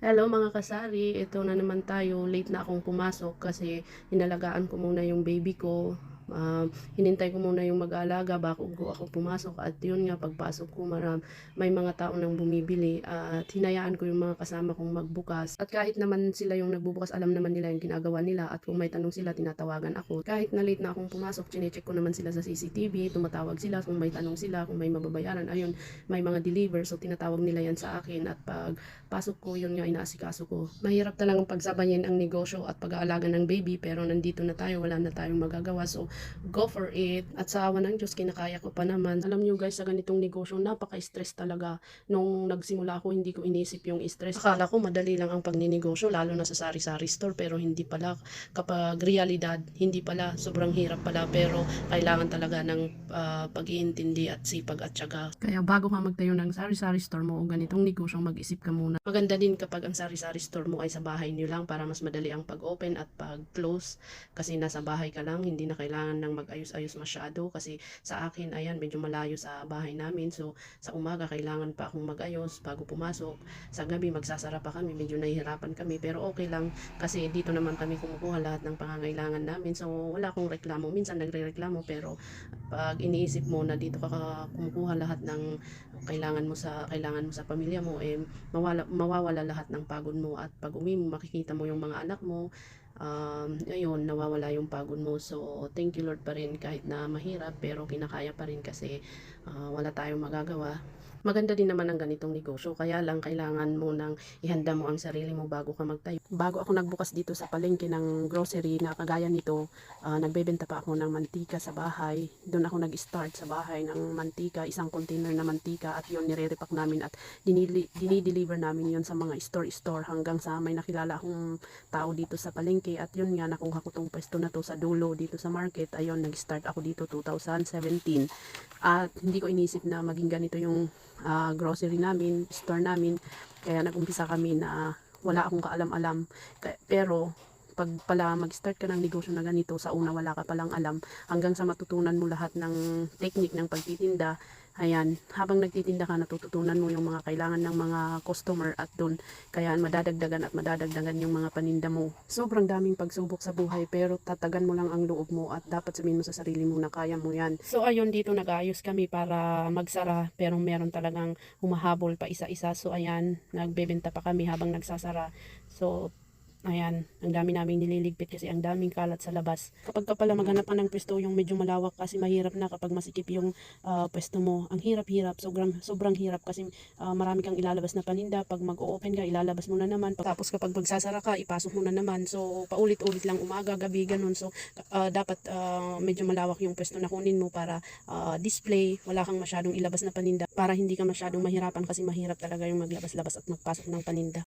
Hello mga kasari, ito na naman tayo. Late na akong pumasok kasi inalagaan ko muna yung baby ko. Um, hinintay ko muna yung mag-aalaga bago ko ako pumasok at yun nga pagpasok ko maram, may mga tao nang bumibili at hinayaan ko yung mga kasama kong magbukas. At kahit naman sila yung nagbubukas alam naman nila yung ginagawa nila at kung may tanong sila tinatawagan ako. Kahit na late na akong pumasok chinecheck ko naman sila sa CCTV tumatawag sila kung may tanong sila kung may mababayaran. Ayun may mga deliver so tinatawag nila yan sa akin at pag pasok ko yun nga inaasikaso ko. Mahirap talagang pagsabayin ang negosyo at pag-aalaga ng baby pero nandito na tayo wala na tayong magagawa. So go for it. At sa awa ng Diyos kinakaya ko pa naman. Alam nyo guys sa ganitong negosyo napaka-stress talaga. Nung nagsimula ako hindi ko inisip yung stress. Akala ko madali lang ang pagninegosyo lalo na sa sari-sari store pero hindi pala. Kapag realidad hindi pala. Sobrang hirap pala pero kailangan talaga ng ah, pag-iintindi at sipag at syaga kaya bago ka magtayo ng sari-sari store mo o ganitong negosyo mag-isip ka muna. Maganda din kapag ang sari-sari store mo ay sa bahay niyo lang para mas madali ang pag-open at pag-close. Kasi nasa bahay ka lang hindi na kailangan ng mag-ayos-ayos masyado kasi sa akin ayan medyo malayo sa bahay namin. So sa umaga kailangan pa akong mag-ayos bago pumasok. Sa gabi magsasara pa kami medyo nahihirapan kami. Pero okay lang kasi dito naman kami kumukuha lahat ng pangangailangan namin. So wala akong reklamo. Minsan nagre-reklamo pero pag iniisip mo na dito ka ka- kumukuha lahat ng kailangan mo sa kailangan mo sa pamilya mo eh mawala, mawawala lahat ng pagod mo. At pag uwi mo makikita mo yung mga anak mo um, ayun, nawawala yung pagod mo. So, thank you Lord pa rin kahit na mahirap pero kinakaya pa rin kasi ah, wala tayong magagawa. Maganda din naman ang ganitong negosyo, kaya lang kailangan mo nang ihanda mo ang sarili mo bago ka magtayo. Bago ako nagbukas dito sa palengke ng grocery na kagaya nito, ah, nagbebenta pa ako ng mantika sa bahay. Doon ako nag-start sa bahay ng mantika, isang container na mantika at yun nire-repack namin at dinideliver namin yun sa mga store-store hanggang sa may nakilala akong tao dito sa palengke at yun nga nakuha ko tong pwesto na to sa dulo dito sa market. Ayun, nag-start ako dito 2017 at hindi ko inisip na maging ganito yung ah, grocery namin, store namin. Kaya nag-umpisa kami na wala akong kaalam-alam. Ka- Pero pag pala mag-start ka ng negosyo na ganito, sa una wala ka palang alam, hanggang sa matutunan mo lahat ng technique ng pagtitinda, ayan, habang nagtitinda ka, natututunan mo yung mga kailangan ng mga customer at doon, kaya madadagdagan at madadagdagan yung mga paninda mo. Sobrang daming pagsubok sa buhay, pero tatagan mo lang ang loob mo at dapat sabihin mo sa sarili mo na kaya mo yan. So ayun, dito nag-ayos kami para magsara, pero meron talagang humahabol pa isa-isa. So ayan, nagbebenta pa kami habang nagsasara. So Ayan, ang dami naming nililigpit kasi ang daming kalat sa labas. Kapag ka pala maghanap ka ng pwesto yung medyo malawak kasi mahirap na kapag masikip yung ah, pwesto mo. Ang hirap-hirap, sobrang, sobrang hirap kasi ah, marami kang ilalabas na paninda. Pag mag-open ka, ilalabas mo na naman. Tapos kapag magsasara ka, ipasok mo na naman. So, paulit-ulit lang umaga, gabi, ganun. So, ah, dapat ah, medyo malawak yung pwesto na kunin mo para ah, display. Wala kang masyadong ilabas na paninda para hindi ka masyadong mahirapan kasi mahirap talaga yung maglabas-labas at magpasok ng paninda.